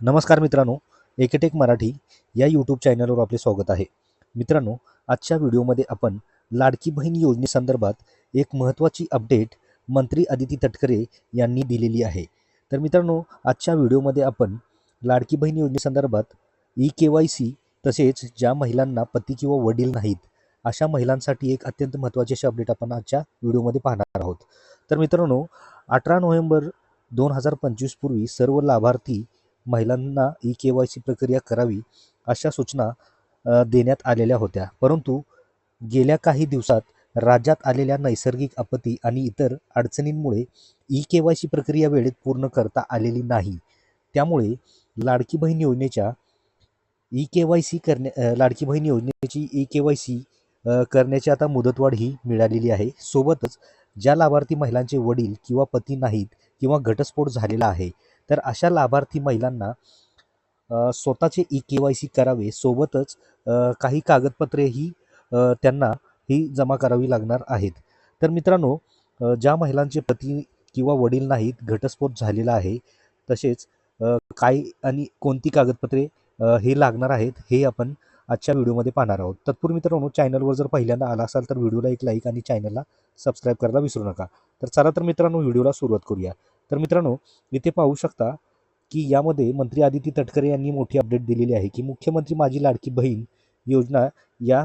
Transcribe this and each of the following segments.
नमस्कार मित्रांनो एकेटेक मराठी या यूट्यूब चॅनलवर आपले स्वागत आहे. मित्रांनो आजच्या व्हिडिओमध्ये आपण लाडकी बहीण योजनेसंदर्भात एक महत्त्वाची अपडेट मंत्री अदिती तटकरे यांनी दिलेली आहे. तर मित्रांनो आजच्या व्हिडिओमध्ये आपण लाडकी बहीण योजनेसंदर्भात ई के वाय सी तसेच ज्या महिलांना पती किंवा वडील नाहीत अशा महिलांसाठी एक अत्यंत महत्त्वाची अशी अपडेट आपण आजच्या व्हिडिओमध्ये पाहणार आहोत. तर मित्रांनो अठरा नोव्हेंबर दोन हजार पंचवीसपूर्वी सर्व लाभार्थी महिलांना ई के वाय सी प्रक्रिया करावी अशा सूचना देण्यात आलेल्या होत्या. परंतु गेल्या काही दिवसात राज्यात आलेल्या नैसर्गिक आपत्ती आणि इतर अडचणींमुळे ई के वाय सी प्रक्रिया वेळेत पूर्ण करता आलेली नाही. त्यामुळे लाडकी बहीण योजनेच्या ई के वाय सी करण्या लाडकी बहीण योजनेची ई के वाय सी करण्याची आता मुदतवाढ ही मिळालेली आहे. सोबतच ज्या लाभार्थी महिलांचे वडील किंवा पती नाहीत किंवा घटस्फोट झालेला आहे तर अशा लाभार्थी महिलांना स्वतःचे ई के वाय सी करावे सोबतच काही कागदपत्रेही त्यांना ही जमा करावी लागणार आहेत. तर मित्रांनो ज्या महिलांचे पती किंवा वडील नाहीत घटस्फोट झालेला आहे तसेच काय आणि कोणती कागदपत्रे हे लागणार आहेत हे आपण आजच्या व्हिडिओमध्ये पाहणार आहोत. तत्पूर्वी मित्रांनो चॅनलवर जर पहिल्यांदा आला असाल तर व्हिडिओला एक लाईक आणि चॅनलला सबस्क्राईब करायला विसरू नका. तर चला तर मित्रांनो व्हिडिओला सुरुवात करूया. तर मित्रांनो इथे पाहू शकता की यामध्ये मंत्री आदिती तटकरे यांनी मोठी अपडेट दिलेली आहे की मुख्यमंत्री माझी लाडकी बहीण योजना या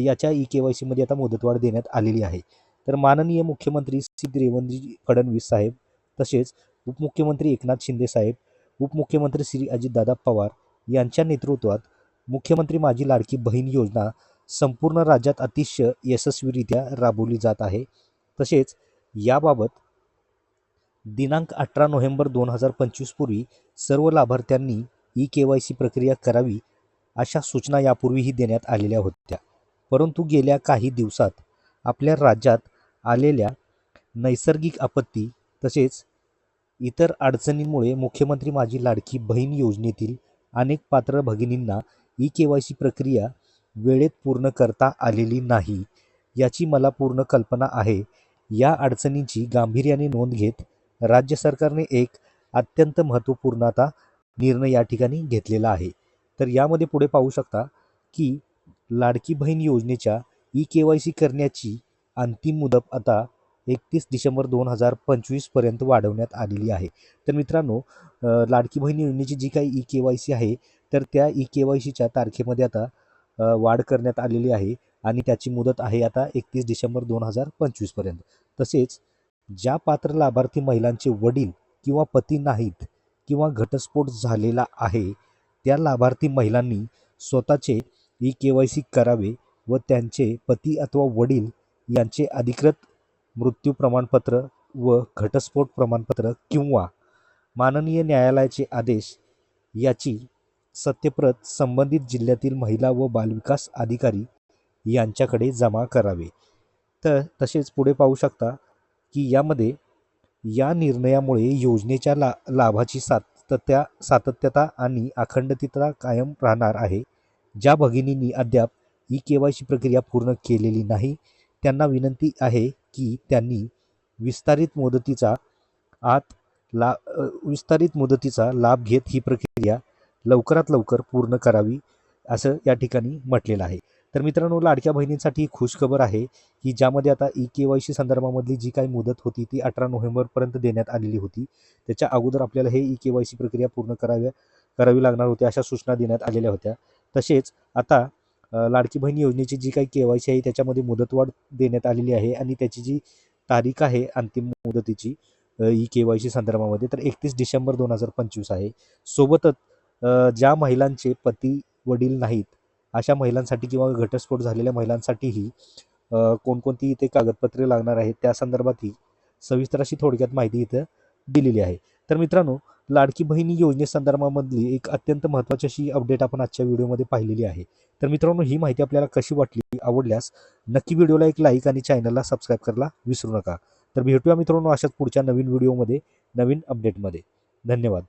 याच्या ई के वाय सीमध्ये आता मुदतवाढ देण्यात आलेली आहे. तर माननीय मुख्यमंत्री श्री देवेंद्रजी फडणवीस साहेब तसेच उपमुख्यमंत्री एकनाथ शिंदे साहेब उपमुख्यमंत्री श्री अजितदादा पवार यांच्या नेतृत्वात मुख्यमंत्री माझी लाडकी बहीण योजना संपूर्ण राज्यात अतिशय यशस्वीरित्या राबवली जात आहे. तसेच याबाबत दिनांक अठरा नोव्हेंबर दोन हजार पंचवीसपूर्वी सर्व लाभार्थ्यांनी ई के वाय सी प्रक्रिया करावी अशा सूचना यापूर्वीही देण्यात आलेल्या होत्या. परंतु गेल्या काही दिवसात आपल्या राज्यात आलेल्या नैसर्गिक आपत्ती तसेच इतर अडचणींमुळे मुख्यमंत्री माझी लाडकी बहीण योजनेतील अनेक पात्र भगिनींना ई के वाय सी प्रक्रिया वेळेत पूर्ण करता आलेली नाही याची मला पूर्ण कल्पना आहे. या अडचणींची गांभीर्याने नोंद घेत राज्य सरकारने एक अत्यंत महत्त्वपूर्ण आता निर्णय या ठिकाणी घेतलेला आहे. तर यामध्ये पुढे पाहू शकता की लाडकी बहीण योजनेच्या ई के वाय सी करण्याची अंतिम मुदत आता एकतीस डिसेंबर दोन हजार पंचवीसपर्यंत वाढवण्यात आलेली आहे. तर मित्रांनो लाडकी बहीण योजनेची जी काही ई के वाय सी आहे तर त्या ई के वाय सीच्या तारखेमध्ये आता वाढ करण्यात आलेली आहे आणि त्याची मुदत आहे आता एकतीस डिसेंबर दोन हजार पंचवीसपर्यंत तसेच ज्या पात्र लाभार्थी महिलांचे वडील किंवा पती नाहीत किंवा घटस्फोट झालेला आहे त्या लाभार्थी महिलांनी स्वतःचे ई के वाय सी करावे व त्यांचे पती अथवा वडील यांचे अधिकृत मृत्यू प्रमाणपत्र व घटस्फोट प्रमाणपत्र किंवा माननीय न्यायालयाचे आदेश याची सत्यप्रत संबंधित जिल्ह्यातील महिला व बालविकास अधिकारी यांच्याकडे जमा करावे. तर तसेच पुढे पाहू शकता की यामध्ये या निर्णयामुळे योजनेच्या ला लाभाची सातत्या सातत्यता आणि अखंडतता कायम राहणार आहे. ज्या भगिनींनी अद्याप ई के वाय सी प्रक्रिया पूर्ण केलेली नाही त्यांना विनंती आहे की त्यांनी विस्तारित मुदतीचा आत ला विस्तारित मुदतीचा लाभ घेत ही प्रक्रिया लवकरात लवकर पूर्ण करावी असं या ठिकाणी म्हटलेलं आहे. तर मित्रांनो लाडक्या बहिणींसाठी ही खुशखबर आहे की ज्यामध्ये आता ई के वाय सी संदर्भामधली जी काही मुदत होती ती अठरा नोव्हेंबरपर्यंत देण्यात आलेली होती. त्याच्या अगोदर आपल्याला हे ई के वाय सी प्रक्रिया पूर्ण कराव्या करावी लागणार होती अशा सूचना देण्यात आलेल्या होत्या. तसेच आता लाडकी बहीण योजनेची जी काही के वाय सी आहे त्याच्यामध्ये मुदतवाढ देण्यात आलेली आहे आणि त्याची जी तारीख आहे अंतिम मुदतीची ई के वाय सी संदर्भामध्ये तर एकतीस डिसेंबर दोन हजार पंचवीस आहे. सोबतच ज्या महिलांचे पती वडील नाहीत अशा महिलांसाठी किंवा घटस्फोट झालेल्या महिलांसाठीही कोणकोणती इथे कागदपत्रे लागणार आहेत त्या संदर्भातही सविस्तर अशी थोडक्यात माहिती इथं दिलेली आहे. तर मित्रांनो लाडकी बहिणी योजनेसंदर्भामधली एक अत्यंत महत्त्वाची अशी अपडेट आपण आजच्या व्हिडिओमध्ये पाहिलेली आहे. तर मित्रांनो ही माहिती आपल्याला कशी वाटली आवडल्यास नक्की व्हिडिओला एक लाईक आणि चॅनलला सबस्क्राईब करायला विसरू नका. तर भेटूया मित्रांनो अशाच पुढच्या नवीन व्हिडिओमध्ये नवीन अपडेटमध्ये धन्यवाद.